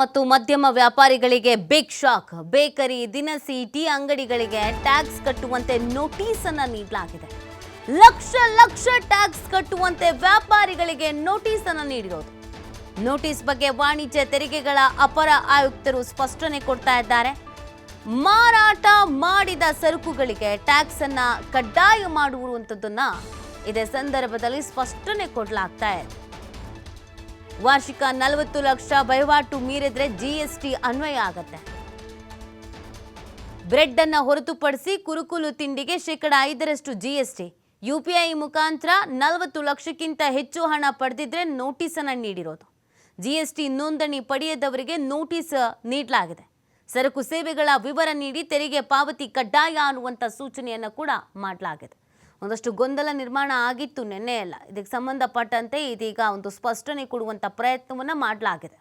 ಮತ್ತು ಮಧ್ಯಮ ವ್ಯಾಪಾರಿಗಳಿಗೆ ಬಿಗ್ ಶಾಕ್ ಬೇಕರಿ ದಿನಸಿ ಟೀ ಅಂಗಡಿಗಳಿಗೆ ಟ್ಯಾಕ್ಸ್ ಕಟ್ಟುವಂತೆ ನೋಟಿಸ್ ಅನ್ನ ನೀಡಲಾಗಿದೆ. ಲಕ್ಷ ಲಕ್ಷ ಟ್ಯಾಕ್ಸ್ ಕಟ್ಟುವಂತೆ ವ್ಯಾಪಾರಿಗಳಿಗೆ ನೋಟಿಸ್ ಅನ್ನ ನೀಡಿರೋದು. ನೋಟಿಸ್ ಬಗ್ಗೆ ವಾಣಿಜ್ಯ ತೆರಿಗೆಗಳ ಅಪರ ಆಯುಕ್ತರು ಸ್ಪಷ್ಟನೆ ಕೊಡ್ತಾ ಇದ್ದಾರೆ. ಮಾರಾಟ ಮಾಡಿದ ಸರಕುಗಳಿಗೆ ಟ್ಯಾಕ್ಸ್ ಅನ್ನ ಕಡ್ಡಾಯ ಮಾಡುವಂಥದ್ದನ್ನ ಇದೇ ಸಂದರ್ಭದಲ್ಲಿ ಸ್ಪಷ್ಟನೆ ಕೊಡಲಾಗ್ತಾ ಇದೆ. ವಾರ್ಷಿಕ ನಲವತ್ತು ಲಕ್ಷ ವಹಿವಾಟು ಮೀರಿದ್ರೆ ಜಿಎಸ್ಟಿ ಅನ್ವಯ ಆಗತ್ತೆ. ಬ್ರೆಡ್ ಅನ್ನ ಹೊರತುಪಡಿಸಿ ಕುರುಕುಲು ತಿಂಡಿಗೆ ಶೇಕಡ ಐದರಷ್ಟು ಜಿಎಸ್ಟಿ. ಯುಪಿಐ ಮುಖಾಂತರ ನಲವತ್ತು ಲಕ್ಷಕ್ಕಿಂತ ಹೆಚ್ಚು ಹಣ ಪಡೆದಿದ್ರೆ ನೋಟಿಸ್ ಅನ್ನ ನೀಡಿರೋದು. ಜಿಎಸ್ಟಿ ನೋಂದಣಿ ಪಡೆಯದವರಿಗೆ ನೋಟಿಸ್ ನೀಡಲಾಗಿದೆ. ಸರಕು ಸೇವೆಗಳ ವಿವರ ನೀಡಿ ತೆರಿಗೆ ಪಾವತಿ ಕಡ್ಡಾಯ ಅನ್ನುವಂಥ ಸೂಚನೆಯನ್ನು ಕೂಡ ಮಾಡಲಾಗಿದೆ. ಒಂದಷ್ಟು ಗೊಂದಲ ನಿರ್ಮಾಣ ಆಗಿತ್ತು ನಿನ್ನೆ ಅಲ್ಲ ಇದಕ್ಕೆ ಸಂಬಂಧಪಟ್ಟಂತೆ ಇದೀಗ ಒಂದು ಸ್ಪಷ್ಟನೆ ಕೊಡುವಂಥ ಪ್ರಯತ್ನವನ್ನು ಮಾಡಲಾಗಿದೆ.